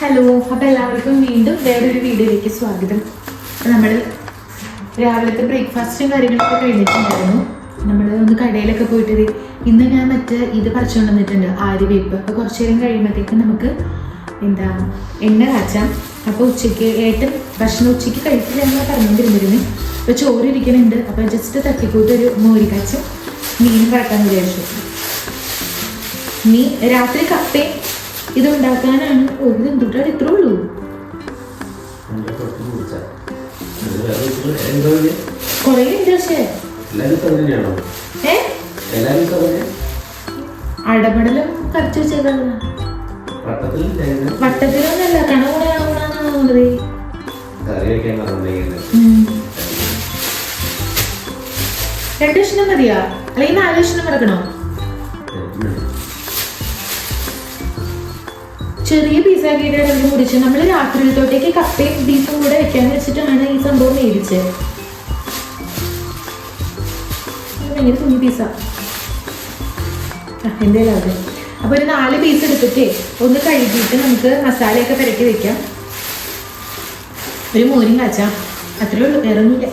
Hello അപ്പോൾ എല്ലാവർക്കും വീണ്ടും വേറൊരു വീഡിയോയിലേക്ക് സ്വാഗതം. നമ്മൾ രാവിലത്തെ ബ്രേക്ക്ഫാസ്റ്റും കാര്യങ്ങളൊക്കെ കഴിഞ്ഞിട്ടുണ്ടായിരുന്നു. നമ്മൾ ഒന്ന് കടയിലൊക്കെ പോയിട്ട് ഇന്ന് ഞാൻ മറ്റേ ഇത് പറിച്ചുകൊണ്ട് വന്നിട്ടുണ്ട് ആര്യവേപ്പ് അപ്പോൾ കുറച്ച് നേരം കഴിയുമ്പോഴത്തേക്ക് നമുക്ക് എന്താ എണ്ണ കാച്ചാം. അപ്പോൾ ഉച്ചയ്ക്ക് ഏട്ടൻ ഭക്ഷണം ഉച്ചയ്ക്ക് കഴിക്കില്ല എന്ന് പറഞ്ഞുകൊണ്ടിരുന്നിരുന്നു അപ്പോൾ ചോറ് ഇരിക്കുന്നുണ്ട് അപ്പോൾ ജസ്റ്റ് തട്ടിക്കൂട്ട് ഒരു മോരി കാച്ചും മീൻ കറക്കാൻ വിചാരിച്ചു നീ രാത്രി കപ്പയും ഇത് ഉണ്ടാക്കാനാണ് ഓ ഇത് എന്തുട്ടാണ് ഇത്രേ ഉള്ളൂ? കുറേ ഉണ്ട് പക്ഷേ? അടപടലും കറച്ചു വെച്ചേക്കാണ്? വട്ടത്തിലൊന്നല്ല. രണ്ട് കഷ്ണം മതിയാ? അല്ലെങ്കിൽ നാല് കഷ്ണം കിടക്കണോ ചെറിയ പീസാക്കിയിട്ട് നമ്മൾ മുറിച്ച് നമ്മൾ രാത്രിയിലത്തോട്ടേക്ക് കപ്പയും ബീഫും കൂടെ വെക്കാൻ വെച്ചിട്ടാണ് ഈ സംഭവം മേടിച്ചത് ഭയങ്കര കുഞ്ഞു പീസ എന്റെ അതെ. അപ്പൊ ഒരു നാല് പീസ് എടുത്തിട്ട് ഒന്ന് കഴുകിയിട്ട് നമുക്ക് മസാലയൊക്കെ പുരട്ടി വെക്കാം. ഒരു മോരും കാച്ചാം. അത്രേ ഉള്ളൂ വേറെ ഒന്നുമില്ല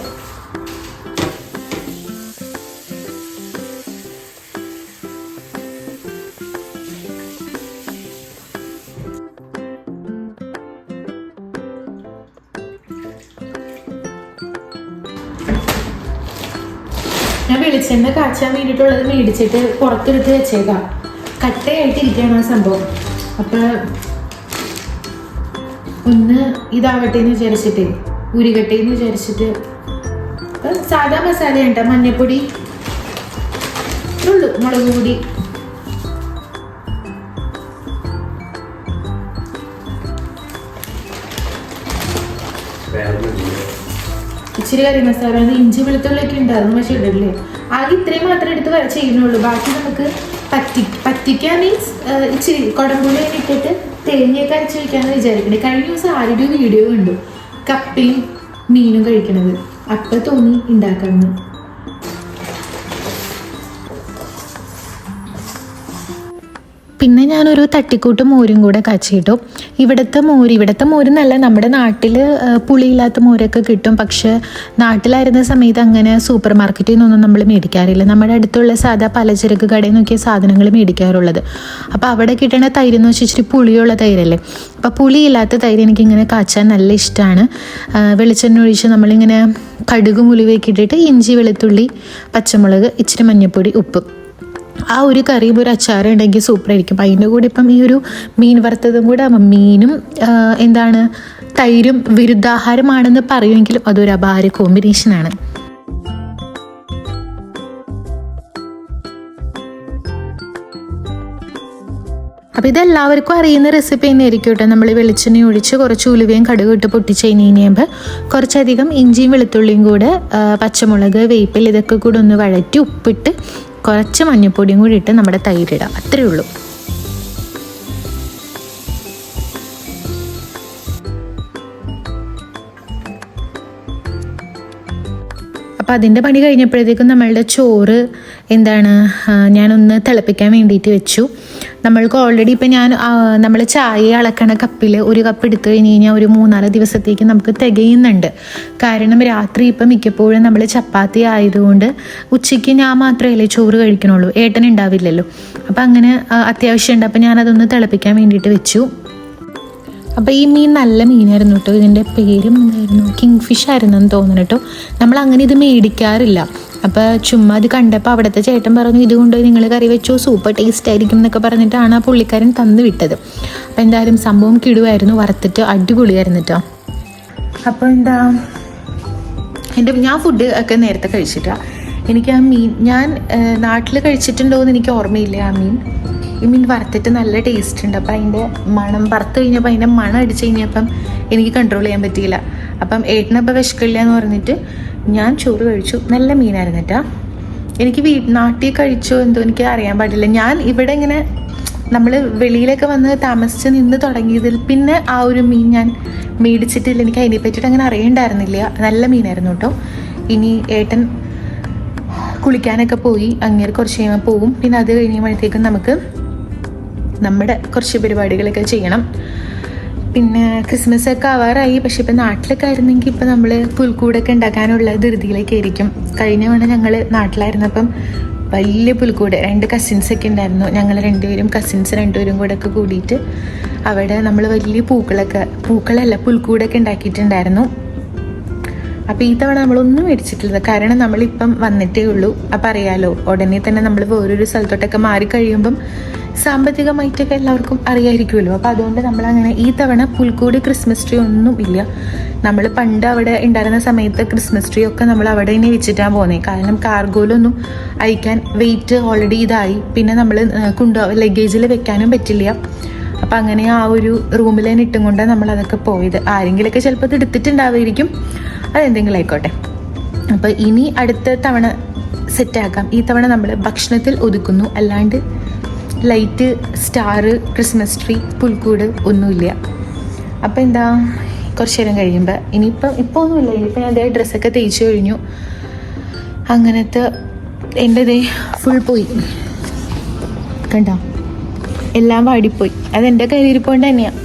ഞാൻ വെളിച്ചെണ്ണ കാച്ചാൻ വേണ്ടിയിട്ടുള്ളത് മേടിച്ചിട്ട് പുറത്തെടുത്ത് വെച്ചേക്കാം. കട്ടയായിട്ടിരിക്കുകയാണ് ആ സംഭവം. അപ്പോൾ ഒന്ന് ഇതാവട്ടെ എന്ന് വിചാരിച്ചിട്ട് ഉരുകട്ടെ എന്ന് വിചാരിച്ചിട്ട് സാധാ മസാല ഉണ്ട് മഞ്ഞപ്പൊടി. ഉള്ളൂ മുളക് പൊടി. ഇച്ചിരി കറി മസാല ഇഞ്ചി വെളുത്തുള്ളിയൊക്കെ ഉണ്ടായിരുന്നു പക്ഷെ ഇടല്ലേ ആകെ ഇത്രയും മാത്രമേ എടുത്ത് ചെയ്യുന്നുള്ളൂ. ബാക്കി നമുക്ക് പറ്റി പറ്റിക്കാൻ മീൻസ് ഇച്ചിരി കുടംപുളി ഇട്ടിട്ട് തേങ്ങയൊക്കെ അരച്ച് വയ്ക്കാമെന്ന് വിചാരിക്കണേ. കഴിഞ്ഞ ദിവസം ആരുടെ വീഡിയോ കണ്ടു. കപ്പയും മീനും കഴിക്കണത്. അപ്പം തോന്നി ഉണ്ടാക്കാമെന്ന് പിന്നെ ഞാനൊരു തട്ടിക്കൂട്ട് മോരും കൂടെ കാച്ചിട്ടു ഇവിടുത്തെ മോര് ഇവിടുത്തെ മോര് നല്ല നമ്മുടെ നാട്ടിൽ പുളിയില്ലാത്ത മോരൊക്കെ കിട്ടും. പക്ഷെ നാട്ടിലായിരുന്ന സമയത്ത് അങ്ങനെ സൂപ്പർ മാർക്കറ്റിൽ നിന്നൊന്നും നമ്മൾ മേടിക്കാറില്ല. നമ്മുടെ അടുത്തുള്ള സാധാ പലചരക്ക് കടയിൽ നോക്കിയ സാധനങ്ങൾ മേടിക്കാറുള്ളത്. അപ്പോൾ അവിടെ കിട്ടണ തൈര് എന്ന് വെച്ചാൽ ഇച്ചിരി പുളിയുള്ള തൈരല്ലേ? അപ്പോൾ പുളിയില്ലാത്ത തൈര് എനിക്കിങ്ങനെ കാച്ചാൻ നല്ല ഇഷ്ടമാണ് വെളിച്ചെണ്ണ ഒഴിച്ച് നമ്മളിങ്ങനെ കടുക് മുലിവേക്കിട്ടിട്ട് ഇഞ്ചി വെളുത്തുള്ളി പച്ചമുളക് ഇച്ചിരി മഞ്ഞൾപ്പൊടി ഉപ്പ്. ആ ഒരു കറിയും ഒരു അച്ചാറും ഉണ്ടെങ്കിൽ സൂപ്പറായിരിക്കും അപ്പം അതിന്റെ കൂടെ ഇപ്പം ഈ ഒരു മീൻ വറുത്തതും കൂടെ ആകുമ്പോൾ മീനും എന്താണ് തൈരും വിരുദ്ധാഹാരമാണെന്ന് പറയുമെങ്കിലും അതൊരു അപാര കോമ്പിനേഷനാണ് അപ്പോൾ ഇതെല്ലാവർക്കും അറിയുന്ന റെസിപ്പി തന്നെയായിരിക്കും കേട്ടോ. നമ്മൾ വെളിച്ചെണ്ണ ഒഴിച്ച് കുറച്ച് ഉലുവയും കടുക് ഇട്ട് പൊട്ടിച്ച് കഴിഞ്ഞ് കഴിയുമ്പോൾ കുറച്ചധികം ഇഞ്ചിയും വെളുത്തുള്ളിയും കൂടെ പച്ചമുളക് വേപ്പിൽ ഇതൊക്കെ കൂടെ ഒന്ന് വഴറ്റി ഉപ്പിട്ട് കുറച്ച് മഞ്ഞൾപ്പൊടിയും കൂടി ഇട്ട് നമ്മുടെ തൈരിടാം. അത്രയേ ഉള്ളൂ. അപ്പോൾ അതിന്റെ പണി കഴിഞ്ഞപ്പോഴത്തേക്കും നമ്മളുടെ ചോറ് എന്താണ് ഞാനൊന്ന് തിളപ്പിക്കാൻ വേണ്ടിയിട്ട് വെച്ചു. നമ്മൾക്ക് ഓൾറെഡി ഇപ്പം ഞാൻ നമ്മൾ ചായ അളക്കണ കപ്പിൽ ഒരു കപ്പ് എടുത്തു കഴിഞ്ഞ് കഴിഞ്ഞാൽ ഒരു മൂന്നാൽ ദിവസത്തേക്ക് നമുക്ക് തികയുന്നുണ്ട്. കാരണം രാത്രി ഇപ്പം മിക്കപ്പോഴും നമ്മൾ ചപ്പാത്തി ആയതുകൊണ്ട് ഉച്ചയ്ക്ക് ഞാൻ മാത്രമല്ലേ ചോറ് കഴിക്കണുള്ളൂ. ഏട്ടൻ ഉണ്ടാവില്ലല്ലോ. അപ്പം അങ്ങനെ അത്യാവശ്യമുണ്ട്. അപ്പം ഞാനതൊന്ന് തിളപ്പിക്കാൻ വേണ്ടിയിട്ട് വെച്ചു. അപ്പോൾ ഈ മീൻ നല്ല മീനായിരുന്നു കേട്ടോ. ഇതിന്റെ പേരും എന്തായിരുന്നു? കിങ് ഫിഷ് ആയിരുന്നു എന്ന് തോന്നുന്നു കേട്ടോ. നമ്മൾ അങ്ങനെ ഇത് മേടിക്കാറില്ല. അപ്പോൾ ചുമ്മാ അത് കണ്ടപ്പോൾ അവിടുത്തെ ചേട്ടൻ പറഞ്ഞു ഇത് കൊണ്ടുപോയി നിങ്ങൾ കറി വെച്ചോ സൂപ്പർ ടേസ്റ്റ് ആയിരിക്കും എന്നൊക്കെ പറഞ്ഞിട്ടാണ് ആ പുള്ളിക്കാരൻ തന്നു വിട്ടത്. അപ്പോൾ എന്തായാലും സംഭവം കിടുവായിരുന്നു. വറുത്തിട്ട് അടിപൊളിയായിരുന്നു കേട്ടോ. അപ്പോൾ എന്താ എന്റെ ഞാൻ ഫുഡ് ഒക്കെ നേരത്തെ കഴിച്ചിട്ടാണ് എനിക്ക് ആ മീൻ ഞാൻ നാട്ടിൽ കഴിച്ചിട്ടുണ്ടോ എന്ന് എനിക്ക് ഓർമ്മയില്ല ആ മീൻ. ഈ മീൻ വറുത്തിട്ട് നല്ല ടേസ്റ്റ് ഉണ്ട്. അപ്പം അതിന്റെ മണം വറുത്ത് കഴിഞ്ഞപ്പോൾ അതിന്റെ മണം അടിച്ച് കഴിഞ്ഞപ്പം എനിക്ക് കൺട്രോൾ ചെയ്യാൻ പറ്റിയില്ല. അപ്പം ഏട്ടനപ്പം വിശക്കില്ല എന്ന് പറഞ്ഞിട്ട് ഞാൻ ചോറ് കഴിച്ചു. നല്ല മീനായിരുന്നു കേട്ടാ. എനിക്ക് വീ നാട്ടിൽ കഴിച്ചോ എന്തോ എനിക്ക് അറിയാൻ പാടില്ല. ഞാൻ ഇവിടെ ഇങ്ങനെ നമ്മൾ വെളിയിലൊക്കെ വന്ന് താമസിച്ച് നിന്ന് തുടങ്ങിയതിൽ പിന്നെ ആ ഒരു മീൻ ഞാൻ മേടിച്ചിട്ടില്ല. എനിക്ക് അതിനെ പറ്റിയിട്ട് അങ്ങനെ അറിയണ്ടായിരുന്നില്ല. നല്ല മീനായിരുന്നു കേട്ടോ. ഇനി ഏട്ടൻ കുളിക്കാനൊക്കെ പോയി. അങ്ങനെ കുറച്ച് കഴിയുമ്പോൾ പോവും. പിന്നെ അത് കഴിയുമ്പോഴത്തേക്കും നമുക്ക് നമ്മുടെ കുറച്ച് പരിപാടികളൊക്കെ ചെയ്യണം. പിന്നെ ക്രിസ്മസ് ഒക്കെ ആവാറായി. പക്ഷെ ഇപ്പം നാട്ടിലൊക്കെ ആയിരുന്നെങ്കിൽ ഇപ്പം നമ്മൾ പുൽക്കൂടൊക്കെ ഉണ്ടാക്കാനുള്ള ധൃതിയിലേക്ക് ആയിരിക്കും. കഴിഞ്ഞ തവണ ഞങ്ങൾ നാട്ടിലായിരുന്നപ്പം വലിയ പുൽക്കൂട് രണ്ട് കസിൻസ് ഒക്കെ ഉണ്ടായിരുന്നു. ഞങ്ങൾ രണ്ടുപേരും കസിൻസ് രണ്ടുപേരും കൂടെ ഒക്കെ കൂടിയിട്ട് അവിടെ നമ്മൾ വലിയ പൂക്കളൊക്കെ പൂക്കളല്ല പുൽക്കൂടൊക്കെ ഉണ്ടാക്കിയിട്ടുണ്ടായിരുന്നു. അപ്പോൾ ഈ തവണ നമ്മളൊന്നും മേടിച്ചിട്ടില്ല. കാരണം നമ്മളിപ്പം വന്നിട്ടേ ഉള്ളൂ അപ്പം അറിയാലോ ഉടനെ തന്നെ നമ്മൾ വേറൊരു സ്ഥലത്തോട്ടൊക്കെ മാറി കഴിയുമ്പം സാമ്പത്തികമായിട്ടൊക്കെ എല്ലാവർക്കും അറിയായിരിക്കുമല്ലോ. അപ്പോൾ അതുകൊണ്ട് നമ്മൾ അങ്ങനെ ഈ തവണ പുൽക്കൂടി ക്രിസ്മസ് ട്രീ ഒന്നും ഇല്ല. നമ്മൾ പണ്ട് അവിടെ ഉണ്ടായിരുന്ന സമയത്ത് ക്രിസ്മസ് ട്രീ ഒക്കെ നമ്മൾ അവിടെ തന്നെ വെച്ചിട്ടാണ് പോകുന്നത് കാരണം കാർഗോയിലൊന്നും അയക്കാൻ വെയിറ്റ് ഓൾറെഡി ഇതായി. പിന്നെ നമ്മൾ കൊണ്ടു ലഗേജിൽ വെക്കാനും പറ്റില്ല. അപ്പം അങ്ങനെ ആ ഒരു റൂമിൽ തന്നെ ഇട്ടും കൊണ്ടാണ് നമ്മൾ അതൊക്കെ പോയത്. ആരെങ്കിലുമൊക്കെ ചിലപ്പോൾ അത് എടുത്തിട്ടുണ്ടാവുമായിരിക്കും അതെന്തെങ്കിലും ആയിക്കോട്ടെ. അപ്പോൾ ഇനി അടുത്ത തവണ സെറ്റാക്കാം ഈ തവണ നമ്മൾ ഭക്ഷണത്തിൽ ഒതുക്കുന്നു. അല്ലാണ്ട് ലൈറ്റ് സ്റ്റാർ ക്രിസ്മസ് ട്രീ പുൽക്കൂട് ഒന്നുമില്ല. അപ്പോൾ എന്താ? കുറച്ച് നേരം കഴിയുമ്പോൾ ഇനിയിപ്പം ഇപ്പോൾ ഒന്നുമില്ല. ഇനിയിപ്പോൾ ഞാൻ അതേ ഡ്രസ്സൊക്കെ തേച്ച് കഴിഞ്ഞു. അങ്ങനത്തെ എന്റെ ദേ ഫുൾ പോയി. കണ്ട? എല്ലാം വാടിപ്പോയി. അതെന്റെ കയ്യിലിരിപ്പോണ്ട് തന്നെയാണ്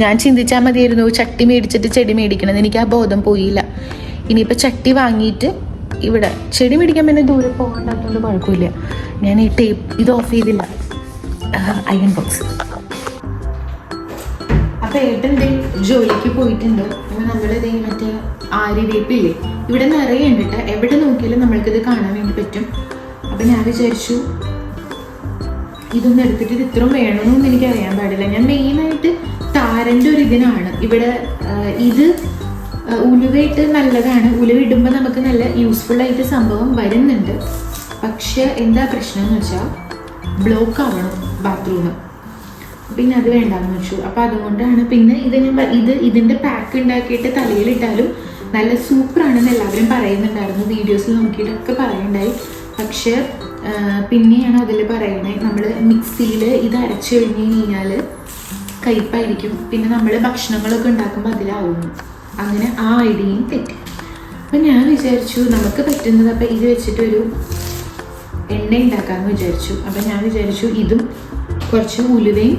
ഞാൻ ചിന്തിച്ചാൽ മതിയായിരുന്നു. ചട്ടി മേടിച്ചിട്ട് ചെടി മേടിക്കണത് എനിക്ക് ആ ബോധം പോയില്ല. ഇനിയിപ്പോൾ ചട്ടി വാങ്ങിയിട്ട് ഇവിടെ ചെടി മേടിക്കാൻ പിന്നെ ദൂരെ പോകണ്ടാത്തതുകൊണ്ട് കുഴപ്പമില്ല. ഞാൻ ഈ ടേപ്പ് ഇത് ഓഫ് ചെയ്തില്ല. അയൺ ബോക്സ് അപ്പോൾ ഏട്ടൻ ദേ ജോലിക്ക് പോയിട്ടുണ്ട്. അപ്പോൾ നമ്മളിതേ മറ്റേ ആര്യവേപ്പില്ലേ ഇവിടെ നിറയെ ഉണ്ട് കേട്ടോ എവിടെ നോക്കിയാലും നമ്മൾക്കിത് കാണാൻ വേണ്ടി പറ്റും. അപ്പം ഞാൻ വിചാരിച്ചു ഇതൊന്നും എടുത്തിട്ട് ഇത് ഇത്രയും വേണമെന്നൊന്നും എനിക്ക് അറിയാൻ പാടില്ല. ഞാൻ മെയിനായിട്ട് താരന്റെ ഒരു ഇതിനാണ്. ഇവിടെ ഇത് ഉലുവയിട്ട് നല്ലതാണ്. ഉലുവ ഇടുമ്പോൾ നമുക്ക് നല്ല യൂസ്ഫുൾ ആയിട്ട് സംഭവം വരുന്നുണ്ട്. പക്ഷെ എന്താ പ്രശ്നം എന്ന് വെച്ചാൽ ബ്ലോക്ക് ആവണം ബാത്റൂം പിന്നെ അത് വേണ്ടാന്ന് വെച്ചു. അപ്പോൾ അതുകൊണ്ടാണ് പിന്നെ ഇത് ഞാൻ ഇത് ഇതിന്റെ പാക്ക് ഉണ്ടാക്കിയിട്ട് തലയിലിട്ടാലും നല്ല സൂപ്പറാണെന്ന് എല്ലാവരും പറയുന്നുണ്ടായിരുന്നു. വീഡിയോസിൽ നോക്കിയിട്ടൊക്കെ പറയുണ്ടായി. പക്ഷേ പിന്നെയാണ് അതിൽ പറയണേ. നമ്മൾ മിക്സിയിൽ ഇത് അരച്ചു കഴിഞ്ഞ് കഴിഞ്ഞാൽ കയ്പായിരിക്കും പിന്നെ നമ്മൾ ഭക്ഷണങ്ങളൊക്കെ ഉണ്ടാക്കുമ്പോൾ അതിലാവുന്നു. അങ്ങനെ ആ ഐഡിയയും തെറ്റി. അപ്പം ഞാൻ വിചാരിച്ചു നമുക്ക് പറ്റുന്നത് അപ്പം ഇത് വെച്ചിട്ടൊരു എണ്ണ ഉണ്ടാക്കാമെന്ന് വിചാരിച്ചു. അപ്പം ഞാൻ വിചാരിച്ചു ഇതും കുറച്ച് ഉലുവയും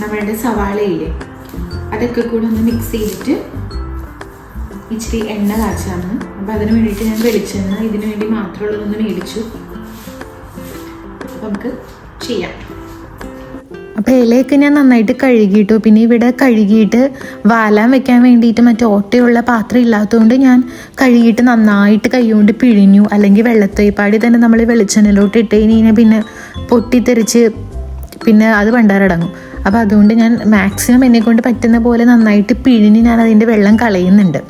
നമ്മളുടെ സവാളയില്ലേ അതൊക്കെ കൂടെ ഒന്ന് മിക്സ് ചെയ്തിട്ട് ഇച്ചിരി എണ്ണ കാച്ചാന്ന്. അപ്പം അതിന് വേണ്ടിയിട്ട് ഞാൻ വെളിച്ചെണ്ണ ഇതിനു വേണ്ടി മാത്രമുള്ളതൊന്ന് മേടിച്ചു. നമുക്ക് ചെയ്യാം. അപ്പോൾ ഇലയൊക്കെ ഞാൻ നന്നായിട്ട് കഴുകിയിട്ടു. പിന്നെ ഇവിടെ കഴുകിയിട്ട് വാലാൻ വെക്കാൻ വേണ്ടിയിട്ട് മറ്റേ ഓട്ടയുള്ള പാത്രം ഇല്ലാത്തതുകൊണ്ട് ഞാൻ കഴുകിയിട്ട് നന്നായിട്ട് കൈകൊണ്ട് പിഴിഞ്ഞു. അല്ലെങ്കിൽ വെള്ളത്തൊയ്പാടി തന്നെ നമ്മൾ വെളിച്ചെണ്ണയിലോട്ട് ഇട്ട് കഴിഞ്ഞാൽ പിന്നെ പൊട്ടിത്തെറിച്ച് പിന്നെ അത് വണ്ടാറടങ്ങും അപ്പോൾ അതുകൊണ്ട് ഞാൻ മാക്സിമം എന്നെ കൊണ്ട് പറ്റുന്ന പോലെ നന്നായിട്ട് പിഴിഞ്ഞ് ഞാൻ അതിന്റെ വെള്ളം കളയുന്നുണ്ട്.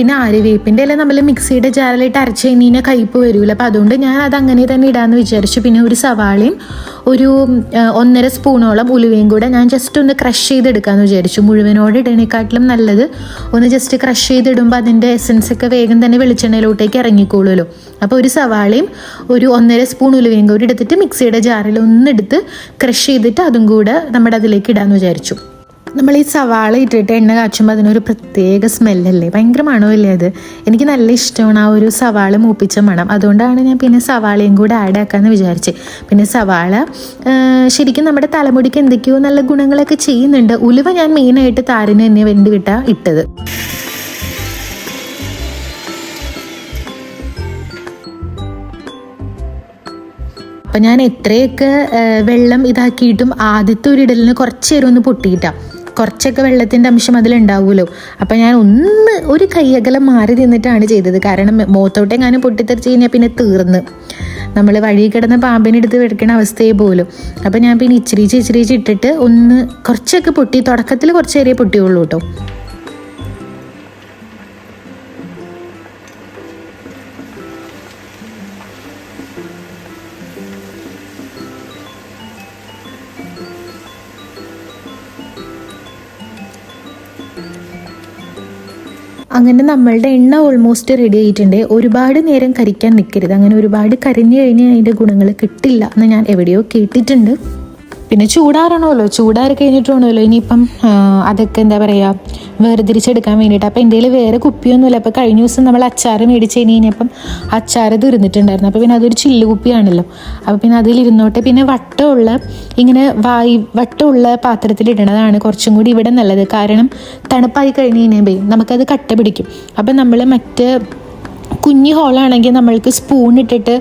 പിന്നെ ആര്യവേപ്പിന്റെ ഇല നമ്മൾ മിക്സിയുടെ ജാറിലിട്ട് അരച്ച് കഴിഞ്ഞ് കഴിഞ്ഞാൽ കയ്പ്പ് വരില്ല അപ്പോൾ അതുകൊണ്ട് ഞാൻ അത് അങ്ങനെ തന്നെ ഇടാമെന്ന് വിചാരിച്ചു. പിന്നെ ഒരു സവാളയും ഒരു ഒന്നര സ്പൂണോളം ഉലുവയും കൂടെ ഞാൻ ജസ്റ്റ് ഒന്ന് ക്രഷ് ചെയ്തെടുക്കാമെന്ന് വിചാരിച്ചു. മുഴുവനോട് ഇടണേക്കാട്ടിലും നല്ലത് ഒന്ന് ജസ്റ്റ് ക്രഷ് ചെയ്തിടുമ്പോൾ അതിന്റെ എസൻസ് ഒക്കെ വേഗം തന്നെ വെളിച്ചെണ്ണയിലോട്ടേക്ക് ഇറങ്ങിക്കോളുമല്ലോ. അപ്പോൾ ഒരു സവാളയും ഒരു ഒന്നര സ്പൂൺ ഉലുവയും കൂടി എടുത്തിട്ട് മിക്സിയുടെ ജാറിൽ ഒന്നെടുത്ത് ക്രഷ് ചെയ്തിട്ട് അതും കൂടെ നമ്മുടെ അതിലേക്ക് ഇടാമെന്ന് വിചാരിച്ചു. നമ്മൾ ഈ സവാള ഇട്ടിട്ട് എണ്ണ കാച്ചുമ്പോൾ അതിനൊരു പ്രത്യേക സ്മെല്ലല്ലേ ഭയങ്കര മണമല്ലേ അത്? എനിക്ക് നല്ല ഇഷ്ടമാണ് ആ ഒരു സവാള മൂപ്പിച്ച മണം. അതുകൊണ്ടാണ് ഞാൻ പിന്നെ സവാളയും കൂടെ ആഡ് ആക്കാമെന്ന് വിചാരിച്ച്. പിന്നെ സവാള ശരിക്കും നമ്മുടെ തലമുടിക്ക് എന്തൊക്കെയോ നല്ല ഗുണങ്ങളൊക്കെ ചെയ്യുന്നുണ്ട്. ഉലുവ ഞാൻ മെയിനായിട്ട് താരന് തന്നെ വേണ്ടി വിട്ടാ ഇട്ടത്. അപ്പം ഞാൻ എത്രയൊക്കെ വെള്ളം ഇതാക്കിയിട്ടും ആദ്യത്തെ ഒരു ഇടലിന് കുറച്ച് നേരം ഒന്ന് പൊട്ടിയിട്ടാ. കുറച്ചൊക്കെ വെള്ളത്തിന്റെ അംശം അതിലുണ്ടാവുമല്ലോ. അപ്പം ഞാൻ ഒന്ന് ഒരു കൈയകലം മാറി നിന്നിട്ടാണ് ചെയ്തത്. കാരണം മുഖത്തോട്ടെ എങ്ങാനും പൊട്ടിത്തെറിച്ച് കഴിഞ്ഞാൽ പിന്നെ തീർന്ന്. നമ്മൾ വഴി കിടന്ന പാമ്പിനെടുത്ത് വെടുക്കണ അവസ്ഥയെ പോലും. അപ്പം ഞാൻ പിന്നെ ഇച്ചിരിച്ച് ഇച്ചിരിച്ച് ഇട്ടിട്ട് ഒന്ന് കുറച്ചൊക്കെ പൊട്ടി തുടക്കത്തിൽ കുറച്ച് ചെറിയ പൊട്ടിയുള്ളൂ കേട്ടോ അങ്ങനെ നമ്മളുടെ എണ്ണ ഓൾമോസ്റ്റ് റെഡി ആയിട്ടുണ്ട്. ഒരുപാട് നേരം കരിക്കാൻ നിൽക്കരുത് അങ്ങനെ ഒരുപാട് കരിഞ്ഞു കഴിഞ്ഞാൽ അതിന്റെ ഗുണങ്ങൾ കിട്ടില്ല എന്ന് ഞാൻ എവിടെയോ കേട്ടിട്ടുണ്ട്. പിന്നെ ചൂടാറണമല്ലോ ചൂടാറി കഴിഞ്ഞിട്ടാണല്ലോ ഇനിയിപ്പം അതൊക്കെ എന്താ പറയുക വേർതിരിച്ചെടുക്കാൻ വേണ്ടിയിട്ട്. അപ്പോൾ എന്റെ വേറെ കുപ്പിയൊന്നുമില്ല. അപ്പോൾ കഴിഞ്ഞ ദിവസം നമ്മൾ അച്ചാർ മേടിച്ച് കഴിഞ്ഞ് കഴിഞ്ഞപ്പം അച്ചാർ തീർന്നിട്ടുണ്ടായിരുന്നു അപ്പോൾ പിന്നെ അതൊരു ചില്ല് കുപ്പിയാണല്ലോ. അപ്പോൾ പിന്നെ അതിലിരുന്നോട്ടെ. പിന്നെ വട്ടമുള്ള ഇങ്ങനെ വായി വട്ടമുള്ള പാത്രത്തിൽ ഇടണതാണ് കുറച്ചും കൂടി ഇവിടെ നല്ലത്. കാരണം തണുപ്പായി കഴിഞ്ഞ് കഴിഞ്ഞാൽ നമുക്കത് കട്ട പിടിക്കും. അപ്പം നമ്മൾ മറ്റ് കുഞ്ഞി ഹോളാണെങ്കിൽ നമ്മൾക്ക് സ്പൂൺ ഇട്ടിട്ട്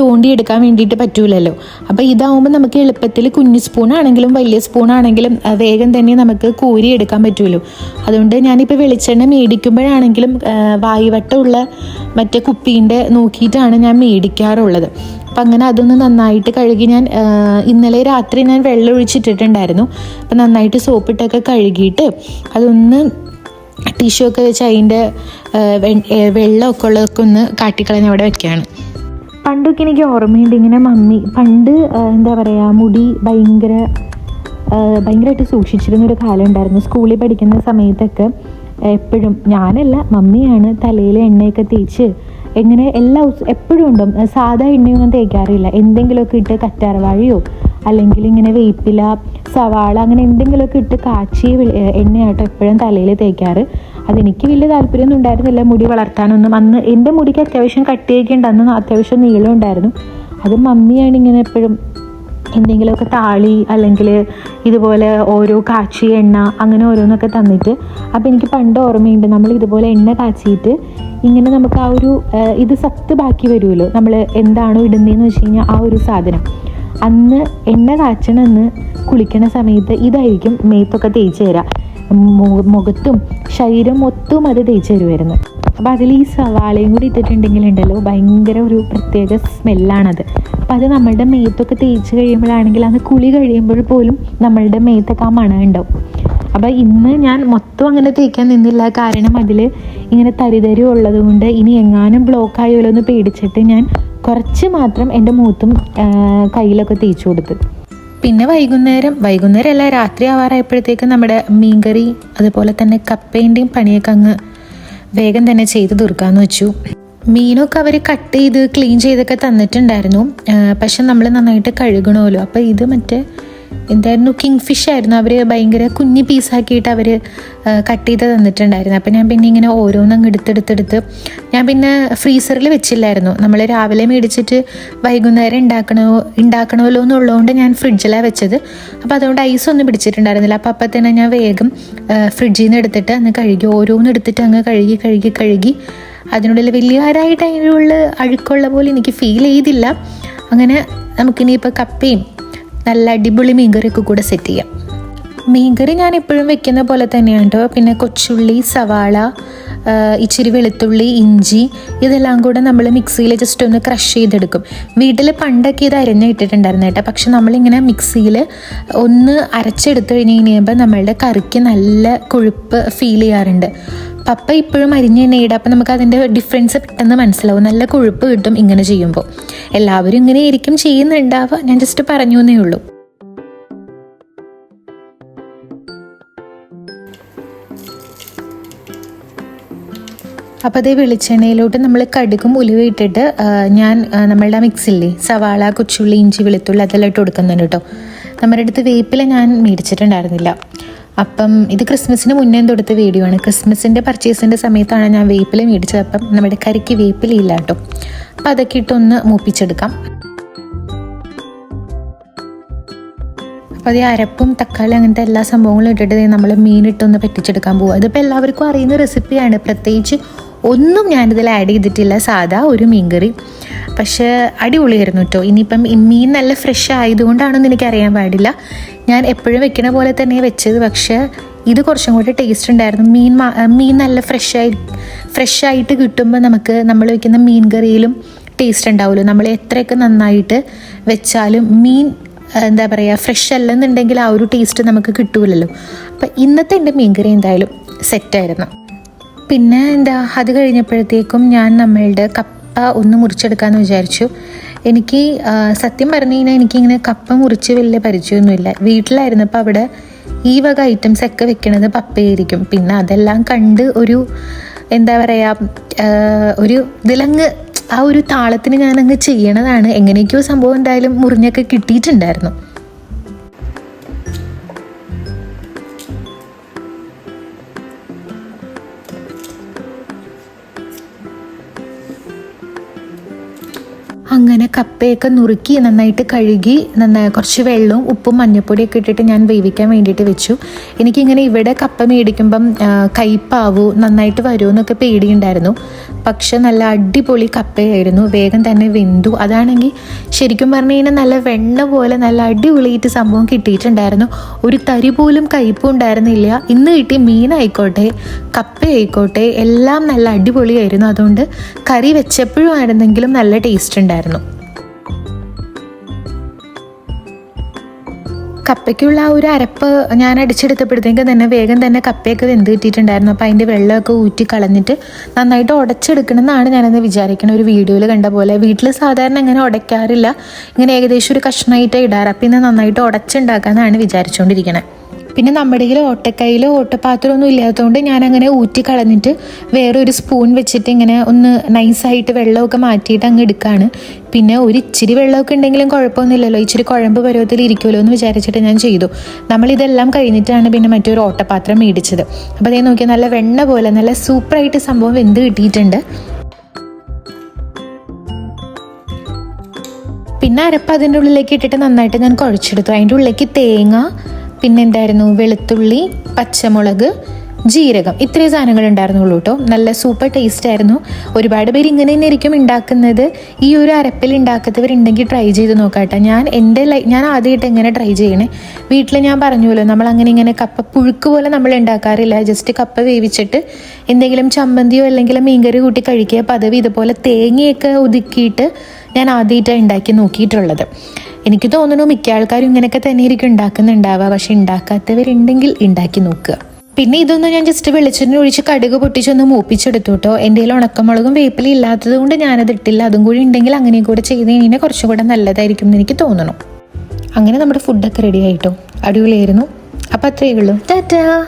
തോണ്ടിയെടുക്കാൻ വേണ്ടിയിട്ട് പറ്റൂലല്ലോ. അപ്പോൾ ഇതാവുമ്പോൾ നമുക്ക് എളുപ്പത്തിൽ കുഞ്ഞു സ്പൂണാണെങ്കിലും വലിയ സ്പൂണാണെങ്കിലും വേഗം തന്നെ നമുക്ക് കോരി എടുക്കാൻ പറ്റുമല്ലോ അതുകൊണ്ട് ഞാനിപ്പോൾ വെളിച്ചെണ്ണ മേടിക്കുമ്പോഴാണെങ്കിലും വായുവട്ടമുള്ള മറ്റേ കുപ്പീന്റെ നോക്കിയിട്ടാണ് ഞാൻ മേടിക്കാറുള്ളത്. അപ്പം അങ്ങനെ അതൊന്ന് നന്നായിട്ട് കഴുകി ഞാൻ ഇന്നലെ രാത്രി ഞാൻ വെള്ളം ഒഴിച്ചിട്ടിട്ടുണ്ടായിരുന്നു അപ്പം നന്നായിട്ട് സോപ്പിട്ടൊക്കെ കഴുകിയിട്ട് അതൊന്ന് ടിഷ്യൂ ഒക്കെ വെച്ച് അതിന്റെ വെള്ളമൊക്കെ ഉള്ളതൊക്കെ ഒന്ന് കാട്ടിക്കളഞ്ഞ് അവിടെ വെക്കുകയാണ് പണ്ടൊക്കെ എനിക്ക് ഓർമ്മയുണ്ട് ഇങ്ങനെ മമ്മി പണ്ട് എന്താ പറയുക മുടി ഭയങ്കര ഭയങ്കരമായിട്ട് സൂക്ഷിച്ചിരുന്നൊരു കാലം ഉണ്ടായിരുന്നു. സ്കൂളിൽ പഠിക്കുന്ന സമയത്തൊക്കെ എപ്പോഴും ഞാനല്ല മമ്മിയാണ് തലയിൽ എണ്ണയൊക്കെ തേച്ച് എങ്ങനെ എല്ലാ എപ്പോഴും ഉണ്ടാവും സാധാ എണ്ണയൊന്നും തേക്കാറില്ല. എന്തെങ്കിലുമൊക്കെ ഇട്ട് കറ്റാർവാഴയോ അല്ലെങ്കിൽ ഇങ്ങനെ വേപ്പില സവാള അങ്ങനെ എന്തെങ്കിലുമൊക്കെ ഇട്ട് കാച്ചി എണ്ണയാട്ടോ എപ്പോഴും തലയിൽ തേക്കാറ്. അതെനിക്ക് വലിയ താല്പര്യമൊന്നും ഉണ്ടായിരുന്നില്ല. മുടി വളർത്താനൊന്നും. അന്ന് എന്റെ മുടിക്ക് അത്യാവശ്യം കട്ടിയൊക്കെ അന്ന് അത്യാവശ്യം നീളം ഉണ്ടായിരുന്നു. അത് മമ്മിയാണ് ഇങ്ങനെ എപ്പോഴും എന്തെങ്കിലുമൊക്കെ താളി അല്ലെങ്കിൽ ഇതുപോലെ ഓരോ കാച്ചി എണ്ണ അങ്ങനെ ഓരോന്നൊക്കെ തന്നിട്ട് അപ്പോൾ എനിക്ക് പണ്ട് ഓർമ്മയുണ്ട് നമ്മൾ ഇതുപോലെ എണ്ണ കാച്ചിയിട്ട് ഇങ്ങനെ നമുക്ക് ആ ഒരു ഇത് സത്ത് ബാക്കി വരുമല്ലോ. നമ്മൾ എന്താണോ ഇടുന്നതെന്ന് വെച്ച് കഴിഞ്ഞാൽ ആ ഒരു സാധനം. അന്ന് എണ്ണ കാച്ചണമെന്ന് കുളിക്കണ സമയത്ത് ഇതായിരിക്കും മേത്തൊക്കെ തേച്ച് തരാം. മുഖത്തും ശരീരം മൊത്തവും അത് തേച്ച് തരുമായിരുന്നു അപ്പോൾ അതിൽ ഈ സവാളയും കൂടി ഇട്ടിട്ടുണ്ടെങ്കിൽ ഉണ്ടല്ലോ ഭയങ്കര ഒരു പ്രത്യേക സ്മെല്ലാണത്. അപ്പോൾ അത് നമ്മളുടെ മേത്തൊക്കെ തേച്ച് കഴിയുമ്പോഴാണെങ്കിൽ അന്ന് കുളി കഴിയുമ്പോൾ പോലും നമ്മളുടെ മേത്തൊക്കെ ആ മണം ഉണ്ടാവും. അപ്പോൾ ഇന്ന് ഞാൻ മൊത്തം അങ്ങനെ തേക്കാൻ നിന്നില്ല. കാരണം അതിൽ ഇങ്ങനെ തരിതരി ഉള്ളത് കൊണ്ട് ഇനി എങ്ങാനും ബ്ലോക്ക് ആയാലോ എന്ന് പേടിച്ചിട്ട് ഞാൻ കുറച്ച് മാത്രം എന്റെ മുഖത്തും കയ്യിലൊക്കെ തേച്ചു കൊടുത്ത്. പിന്നെ വൈകുന്നേരം വൈകുന്നേരം അല്ല രാത്രി ആവാറായപ്പോഴത്തേക്ക് നമ്മുടെ മീൻകറി അതുപോലെ തന്നെ കപ്പേന്റെയും പണിയൊക്കെ അങ്ങ് വേഗം തന്നെ ചെയ്ത് തീർക്കാമെന്ന് വെച്ചു. മീനൊക്കെ അവർ കട്ട് ചെയ്ത് ക്ലീൻ ചെയ്തൊക്കെ തന്നിട്ടുണ്ടായിരുന്നു. പക്ഷെ നമ്മൾ നന്നായിട്ട് കഴുകണമല്ലോ. അപ്പോൾ ഇത് മറ്റേ എന്തായിരുന്നു? കിങ് ഫിഷ് ആയിരുന്നു. അവർ ഭയങ്കര കുഞ്ഞി പീസാക്കിയിട്ട് അവർ കട്ട് ചെയ്ത് തന്നിട്ടുണ്ടായിരുന്നു. അപ്പോൾ ഞാൻ പിന്നെ ഇങ്ങനെ ഓരോന്നങ്ങ് എടുത്തെടുത്തെടുത്ത് ഞാൻ പിന്നെ ഫ്രീസറിൽ വെച്ചില്ലായിരുന്നു. നമ്മൾ രാവിലെ മേടിച്ചിട്ട് വൈകുന്നേരം ഉണ്ടാക്കണോ ഉണ്ടാക്കണമല്ലോ എന്നുള്ളതുകൊണ്ട് ഞാൻ ഫ്രിഡ്ജിലാണ് വെച്ചത്. അപ്പോൾ അതുകൊണ്ട് ഐസ് ഒന്നും പിടിച്ചിട്ടുണ്ടായിരുന്നില്ല. അപ്പോൾ അപ്പം തന്നെ ഞാൻ വേഗം ഫ്രിഡ്ജിൽ നിന്ന് എടുത്തിട്ട് അന്ന് കഴുകി ഓരോന്നും എടുത്തിട്ട് അങ്ങ് കഴുകി കഴുകി കഴുകി അതിനുള്ളിൽ വലിയവരായിട്ട് അതിനുള്ള അഴുക്കുള്ള പോലെ എനിക്ക് ഫീൽ ചെയ്തില്ല. അങ്ങനെ നമുക്കിനിയിപ്പോൾ കപ്പയും നല്ല അടിപൊളി മീൻകറിയൊക്കെ കൂടെ സെറ്റ് ചെയ്യാം. മീൻകറി ഞാൻ എപ്പോഴും വെക്കുന്ന പോലെ തന്നെയാണ് കേട്ടോ പിന്നെ കൊച്ചുള്ളി സവാള ഇച്ചിരി വെളുത്തുള്ളി ഇഞ്ചി ഇതെല്ലാം കൂടെ നമ്മൾ മിക്സിയിൽ ജസ്റ്റ് ഒന്ന് ക്രഷ് ചെയ്തെടുക്കും. വീട്ടിൽ പണ്ടൊക്കെ ഇത് അരഞ്ഞ് ഇട്ടിട്ടുണ്ടായിരുന്നു കേട്ടോ. പക്ഷെ നമ്മളിങ്ങനെ മിക്സിയിൽ ഒന്ന് അരച്ചെടുത്ത് കഴിഞ്ഞ് കഴിയുമ്പോൾ നമ്മളുടെ കറിക്ക് നല്ല കൊഴുപ്പ് ഫീൽ ചെയ്യാറുണ്ട്. പപ്പ ഇപ്പോഴും അരിഞ്ഞ് തന്നെ ഇടുക അപ്പം നമുക്ക് അതിന്റെ ഡിഫറൻസ് പെട്ടെന്ന് മനസ്സിലാവും. നല്ല കൊഴുപ്പ് കിട്ടും ഇങ്ങനെ ചെയ്യുമ്പോൾ. എല്ലാവരും ഇങ്ങനെ ആയിരിക്കും ചെയ്യുന്നുണ്ടാവുക. ഞാൻ ജസ്റ്റ് പറഞ്ഞു എന്നേ ഉള്ളൂ. അപ്പോൾ അതേ വെളിച്ചെണ്ണയിലോട്ട് നമ്മൾ കടുകും ഉലുവ ഇട്ടിട്ട് ഞാൻ നമ്മളുടെ മിക്സില്ലേ സവാള കൊച്ചുള്ളി ഇഞ്ചി വെളുത്തുള്ളി അതെല്ലാം ഇട്ട് കൊടുക്കുന്നുണ്ട് കേട്ടോ. നമ്മുടെ അടുത്ത് വേപ്പില ഞാൻ മേടിച്ചിട്ടുണ്ടായിരുന്നില്ല. അപ്പം ഇത് ക്രിസ്മസിന് മുന്നേ തൊടുത്ത വീഡിയോ ആണ്. ക്രിസ്മസിന്റെ പർച്ചേസിന്റെ സമയത്താണ് ഞാൻ വേപ്പില മേടിച്ചത്. അപ്പം നമ്മുടെ കരിക്ക് വേപ്പില ഇല്ല കേട്ടോ. അപ്പം അതൊക്കെ ഇട്ടൊന്ന് മൂപ്പിച്ചെടുക്കാം. അപ്പോൾ അത് അരപ്പും തക്കാളി അങ്ങനത്തെ എല്ലാ സംഭവങ്ങളും ഇട്ടിട്ട് നമ്മൾ മീനിട്ടൊന്ന് പറ്റിച്ചെടുക്കാൻ പോകും അതിപ്പോൾ എല്ലാവർക്കും അറിയുന്ന റെസിപ്പിയാണ് പ്രത്യേകിച്ച് ഒന്നും ഞാനിതിൽ ആഡ് ചെയ്തിട്ടില്ല. സാധാ ഒരു മീൻകറി. പക്ഷേ അടിപൊളിയായിരുന്നു കേട്ടോ ഇനിയിപ്പം മീൻ നല്ല ഫ്രഷ് ആയതുകൊണ്ടാണെന്ന് എനിക്കറിയാൻ പാടില്ല. ഞാൻ എപ്പോഴും വെക്കണ പോലെ തന്നെ വെച്ചത്. പക്ഷേ ഇത് കുറച്ചും കൂടി ടേസ്റ്റ് ഉണ്ടായിരുന്നു. മീൻ മീൻ നല്ല ഫ്രഷായി ഫ്രഷായിട്ട് കിട്ടുമ്പോൾ നമുക്ക് നമ്മൾ വെക്കുന്ന മീൻ കറിയിലും ടേസ്റ്റ് ഉണ്ടാവുമല്ലോ. നമ്മൾ എത്രയൊക്കെ നന്നായിട്ട് വെച്ചാലും മീൻ എന്താ പറയുക ഫ്രഷ് അല്ലെന്നുണ്ടെങ്കിൽ ആ ഒരു ടേസ്റ്റ് നമുക്ക് കിട്ടൂലല്ലോ. അപ്പം ഇന്നത്തെ എന്റെ മീൻകറി എന്തായാലും സെറ്റായിരുന്നു പിന്നെ എന്താ അത് കഴിഞ്ഞപ്പോഴത്തേക്കും ഞാൻ നമ്മളുടെ കപ്പ ഒന്ന് മുറിച്ചെടുക്കാമെന്ന് വിചാരിച്ചു. എനിക്ക് സത്യം പറഞ്ഞു കഴിഞ്ഞാൽ എനിക്കിങ്ങനെ കപ്പ മുറിച്ച് വലിയ പരിചയമൊന്നുമില്ല. വീട്ടിലായിരുന്നപ്പോൾ അവിടെ ഈ വക ഐറ്റംസ് ഒക്കെ വെക്കണത് പപ്പയായിരിക്കും. പിന്നെ അതെല്ലാം കണ്ട് ഒരു എന്താ പറയുക ഒരു ഇതിലങ്ങ് ആ ഒരു താളത്തിന് ഞാനങ്ങ് ചെയ്യണതാണ്. എങ്ങനെയൊക്കെയോ സംഭവം എന്തായാലും മുറിഞ്ഞൊക്കെ കിട്ടിയിട്ടുണ്ടായിരുന്നു. അങ്ങനെ കപ്പയൊക്കെ നുറുക്കി നന്നായിട്ട് കഴുകി നന്നായി കുറച്ച് വെള്ളവും ഉപ്പും മഞ്ഞപ്പൊടിയൊക്കെ ഇട്ടിട്ട് ഞാൻ വേവിക്കാൻ വേണ്ടിയിട്ട് വെച്ചു. എനിക്കിങ്ങനെ ഇവിടെ കപ്പ മേടിക്കുമ്പം കയ്പാവൂ നന്നായിട്ട് വരുമോ എന്നൊക്കെ പേടിയുണ്ടായിരുന്നു. പക്ഷെ നല്ല അടിപൊളി കപ്പയായിരുന്നു. വേഗം തന്നെ വെന്തു. അതാണെങ്കിൽ ശരിക്കും പറഞ്ഞു കഴിഞ്ഞാൽ നല്ല വെണ്ണ പോലെ നല്ല അടിപൊളിയിട്ട് സംഭവം കിട്ടിയിട്ടുണ്ടായിരുന്നു. ഒരു തരി പോലും കയ്പും ഉണ്ടായിരുന്നില്ല. ഇന്ന് കിട്ടിയ മീനായിക്കോട്ടെ കപ്പ ആയിക്കോട്ടെ എല്ലാം നല്ല അടിപൊളിയായിരുന്നു. അതുകൊണ്ട് കറി വെച്ചപ്പോഴും ആയിരുന്നെങ്കിലും നല്ല ടേസ്റ്റ് ഉണ്ടായിരുന്നു. കപ്പയ്ക്കുള്ള ആ ഒരു അരപ്പ് ഞാൻ അടിച്ചെടുത്തപ്പോഴത്തേക്കും തന്നെ വേഗം തന്നെ കപ്പയൊക്കെ വെന്ത് കിട്ടിയിട്ടുണ്ടായിരുന്നു. അപ്പോൾ അതിന്റെ വെള്ളമൊക്കെ ഊറ്റി കളഞ്ഞിട്ട് നന്നായിട്ട് ഉടച്ചെടുക്കണം എന്നാണ് ഞാനത് വിചാരിക്കുന്നത് ഒരു വീഡിയോയിൽ കണ്ട പോലെ വീട്ടിൽ സാധാരണ അങ്ങനെ ഉടയ്ക്കാറില്ല. ഇങ്ങനെ ഏകദേശം ഒരു കഷ്ണമായിട്ട് ഇടാറ്. അപ്പം ഇന്ന് നന്നായിട്ട് ഉടച്ചുണ്ടാക്കാമെന്നാണ് വിചാരിച്ചുകൊണ്ടിരിക്കുന്നത് പിന്നെ നമ്മുടെ കയ്യിൽ ഓട്ടക്കൈയിലോ ഓട്ടപാത്രമൊന്നും ഇല്ലാത്തതുകൊണ്ട് ഞാൻ അങ്ങനെ ഊറ്റി കളഞ്ഞിട്ട് വേറെ ഒരു സ്പൂൺ വെച്ചിട്ട് ഇങ്ങനെ ഒന്ന് നൈസായിട്ട് വെള്ളമൊക്കെ മാറ്റിയിട്ട് അങ്ങ് എടുക്കുകയാണ് പിന്നെ ഒരു ഇച്ചിരി വെള്ളമൊക്കെ ഉണ്ടെങ്കിലും കുഴപ്പമൊന്നുമില്ലല്ലോ. ഇച്ചിരി കുഴമ്പ് പരുവത്തിൽ ഇരിക്കുമല്ലോ എന്ന് വിചാരിച്ചിട്ട് ഞാൻ ചെയ്തു. നമ്മൾ ഇതെല്ലാം കഴിഞ്ഞിട്ടാണ് പിന്നെ മറ്റൊരു ഓട്ടപാത്രം മേടിച്ചത്. അപ്പോൾ അതേ നോക്കിയാൽ നല്ല വെണ്ണ പോലെ നല്ല സൂപ്പറായിട്ട് സംഭവം വെന്ത് കിട്ടിയിട്ടുണ്ട്. പിന്നെ അരപ്പ് അതിന്റെ ഉള്ളിലേക്ക് ഇട്ടിട്ട് നന്നായിട്ട് ഞാൻ കുഴച്ചെടുത്തു. അതിന്റെ ഉള്ളിലേക്ക് തേങ്ങ പിന്നെ എന്തായിരുന്നു വെളുത്തുള്ളി പച്ചമുളക് ജീരകം. ഇത്രയും സാധനങ്ങൾ ഉണ്ടായിരുന്നുള്ളൂ കേട്ടോ. നല്ല സൂപ്പർ ടേസ്റ്റ് ആയിരുന്നു. ഒരുപാട് പേര് ഇങ്ങനെ തന്നെ ആയിരിക്കും ഉണ്ടാക്കുന്നത്. ഈ ഒരു അരപ്പിൽ ഉണ്ടാക്കാത്തവരുണ്ടെങ്കിൽ ട്രൈ ചെയ്ത് നോക്കാട്ടെ. ഞാൻ എന്റെ ലൈ ഞാൻ ആദ്യമായിട്ട് എങ്ങനെ ട്രൈ ചെയ്യണേ? വീട്ടിൽ ഞാൻ പറഞ്ഞുവല്ലോ നമ്മൾ അങ്ങനെ ഇങ്ങനെ കപ്പ പുഴുക്ക് പോലെ നമ്മൾ ഉണ്ടാക്കാറില്ല. ജസ്റ്റ് കപ്പ വേവിച്ചിട്ട് എന്തെങ്കിലും ചമ്മന്തിയോ അല്ലെങ്കിൽ മീൻകറി കൂട്ടി കഴിക്കുക. പതിവ് ഇതുപോലെ തേങ്ങയൊക്കെ ഒതുക്കിയിട്ട് ഞാൻ ആദ്യമായിട്ടാണ് ഉണ്ടാക്കി നോക്കിയിട്ടുള്ളത്. എനിക്ക് തോന്നുന്നു മിക്ക ആൾക്കാരും ഇങ്ങനെയൊക്കെ തന്നെ ആയിരിക്കും ഉണ്ടാക്കുന്നുണ്ടാവുക. പക്ഷെ ഉണ്ടാക്കാത്തവരുണ്ടെങ്കിൽ ഉണ്ടാക്കി നോക്കുക. പിന്നെ ഇതൊന്നും ഞാൻ ജസ്റ്റ് വെളിച്ചെണ്ണ ഒഴിച്ച് കടുക് പൊട്ടിച്ചൊന്ന് മൂപ്പിച്ചെടുത്തു കേട്ടോ എന്റെ കയ്യിൽ ഉണക്കമുളകും വേപ്പിലും ഇല്ലാത്തത് കൊണ്ട് ഞാനത് ഇട്ടില്ല. അതും കൂടി ഉണ്ടെങ്കിൽ അങ്ങനെ കൂടെ ചെയ്ത് കഴിഞ്ഞാൽ കുറച്ചും കൂടെ നല്ലതായിരിക്കും എന്ന് എനിക്ക് തോന്നുന്നു അങ്ങനെ നമ്മുടെ ഫുഡൊക്കെ റെഡി ആയിട്ടോ? അടിപൊളിയായിരുന്നു. അപ്പം അത്രയേ ഉള്ളൂ. ടാറ്റാ.